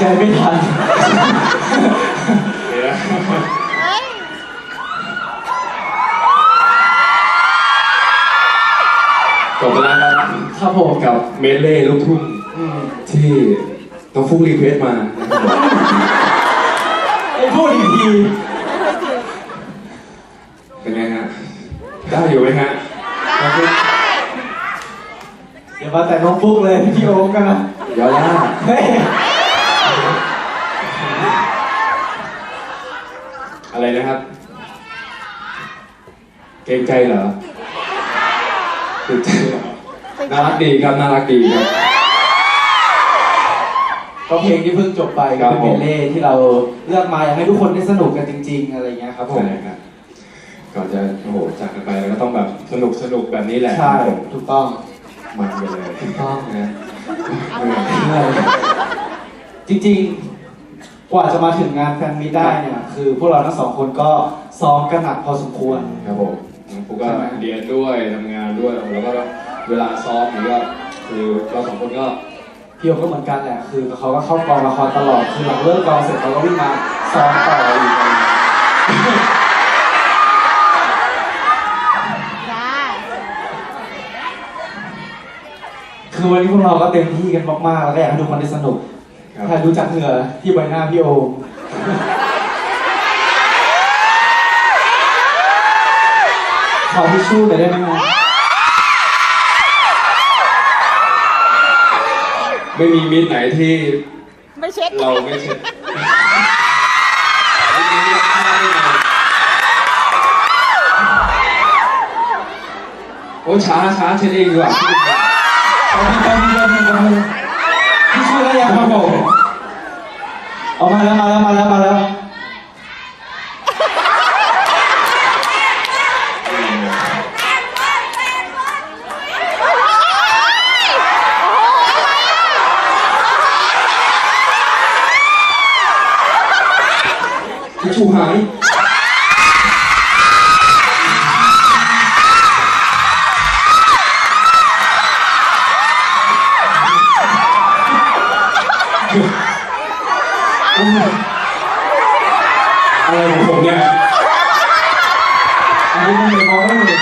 ใจไม่ทันเอจบแล้วครับครับผมกับเมเล่ลูกทุ่งที่ต้องฟุ้งรีเควสมาไอ้พวกอีกที ได้อยู่ไหมฮะน้องฟุ๊กเดี๋ยวมาแต่น้องฟุกเลยพี่โอ๊คกันนะยาย่าเฮ้ยอะไรนะครับ เกรงใจเหรอเกรงใจเหรอน่ารักดีครับน่ารักดีครับ ก็เพลงที่เพิ่งจบไปครัก็บเป็นเมดเล่ที่เราเลือกมาอยากให้ทุกคนได้สนุกกันจริง ๆ อะไรเงี้ยครับผม ใช่ครับ ก่อนจะโอ้โหจากกันไปแล้วก็ต้องแบบสนุกสนุกแบบนี้แหละใช่ครับผมถูกต้องมันไปเลยถูกต้องนะจริงๆ กว่าจะมาถึงงานแฟนมีตได้เนี่ยคือพวกเราทั้งสองคนก็ซ้อมกันหนักพอสมควรครับผมน้องฟุกก็ใช่ไหมเรียนด้วยทำงานด้วยแล้วก็เวลาซ้อมนี่ก็คือเราสองคนก็พี่โอก็เหมือนกันแหละคือเขาก็เข้ากองละครตลอดคือหลังเลิกกองเสร็จเขาก็วิ่งมาซ้อมต่ออีกอะไรเงี้ย จ้า คือวันนี้พวกเราก็เต็มที่กันมากๆแล้วก็อยากให้ทุกคนได้สนุกครับ ถ้ารู้จักเหงื่อที่ใบหน้าพี่โอมขอทิชชู่หน่อยได้ไหมครับไม่มีมิตรไหนที่ไม่เช็ดเราไม่เช็ดไม่มีค่าไม่มาโอ้ช้าช้าเช็ดเองดีกว่าเอา พี่เอาพี่อาพี่เอาพี่ทิชชู่ได้ยังครับผมเอามาแล้วมาแล้วมาแล้วมาแล้วชูหาย อะไรของผมเนี่ยอันนี้มันเป็นมองไม่เห็น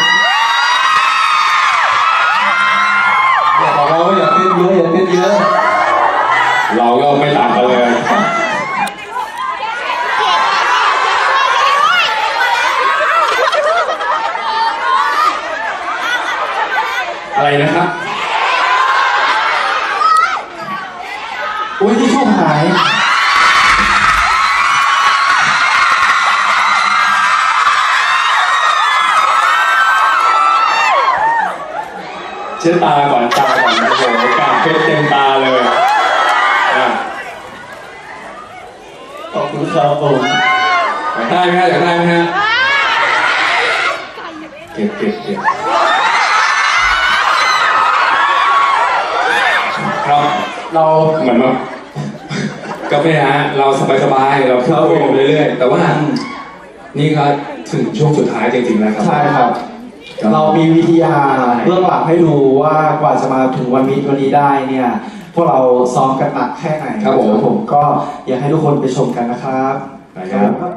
อย่าบอกว่าอย่าเต้นเยอะอย่าเต้นเยอะ เราก็ไม่ต่างกันเลยอะไรนะครับโอ้ยที่ช่วงหาย ช็ดตาก่อนตาก่อนโอ้โหกาเพชรเต็มตาเลยอะขอบคุณครับผมอยากได้ไหมฮะอยากได้ไหมฮะเก็บเก็บเก็บครับเราเหมือนแบบก็ไม่ฮะเราสบายๆเราเข้าไปเรื่อยๆแต่ว่านี่ก็ถึงช่วงสุดท้ายจริงๆแล้วครับ ใช่ครับ เรามีวิทยาเบื้องหลังให้ดูว่ากว่าจะมาถึงวันนี้วันนี้ได้เนี่ยพวกเราซ้อมกันหนักแค่ไหนครับผมผมก็อยากให้ทุกคนไปชมกันนะครับไปครับครับ